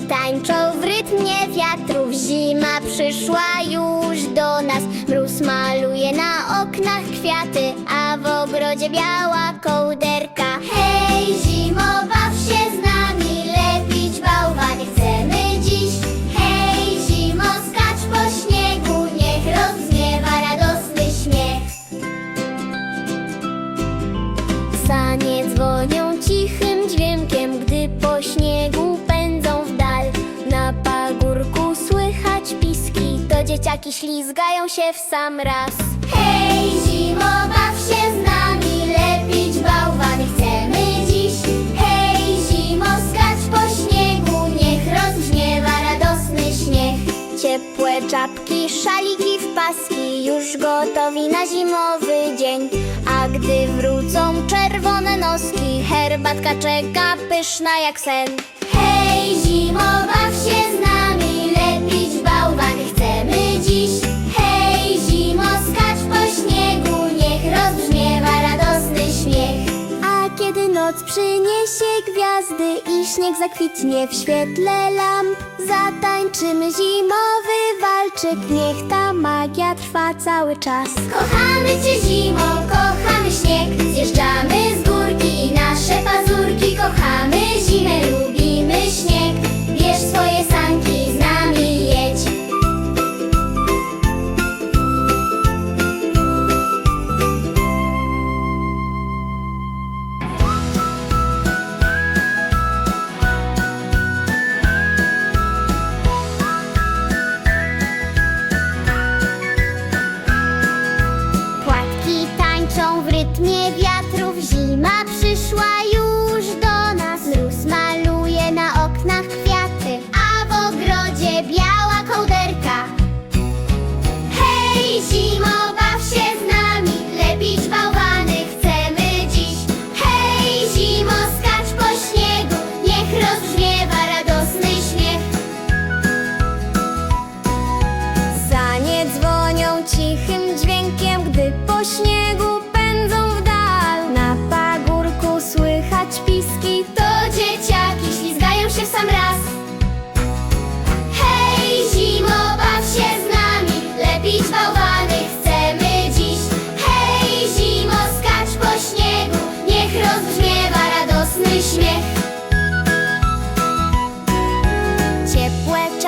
Tańczą w rytmie wiatrów Zima przyszła już do nas. Mróz maluje na oknach kwiaty A w ogrodzie biała kołderka. Hej zimo, baw się z nami Lepić bałwan chcemy dziś. Hej zimo, skacz po śniegu Niech rozgniewa radosny śmiech Sanie dzwonią cichym dzieciaki ślizgają się w sam raz. Hej, zimo, baw się z nami, lepić bałwan chcemy dziś. Hej, zimo, skacz po śniegu, niech rozbrzmiewa radosny śmiech. Ciepłe czapki, szaliki w paski, już gotowi na zimowy dzień. A gdy wrócą czerwone noski, herbatka czeka pyszna jak sen. Hej, zimo, baw się noc przyniesie gwiazdy i śnieg zakwitnie w świetle lamp, zatańczymy zimowy walczyk, niech ta magia trwa cały czas. Kochamy cię zimo, kochamy śnieg, zjeżdżamy z górki nasze pazurki kochamy zimę, lubimy śnieg. Bierz swoje sanki, W rytmie wiatrów, zima przyszła już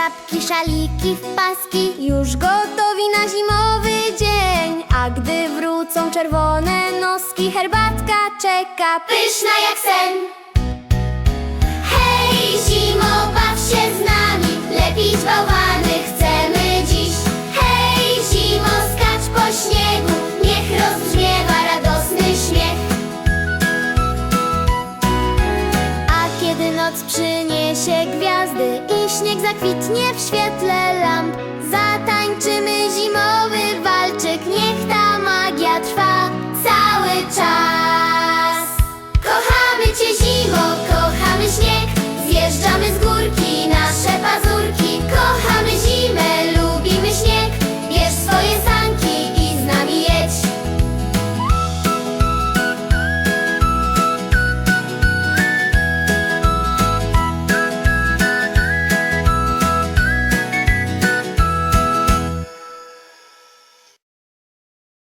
czapki, szaliki w paski Już gotowi na zimowy dzień. A gdy wrócą czerwone noski Herbatka czeka pyszna jak sen śnieg zakwitnie w świetle lamp, zatańczy.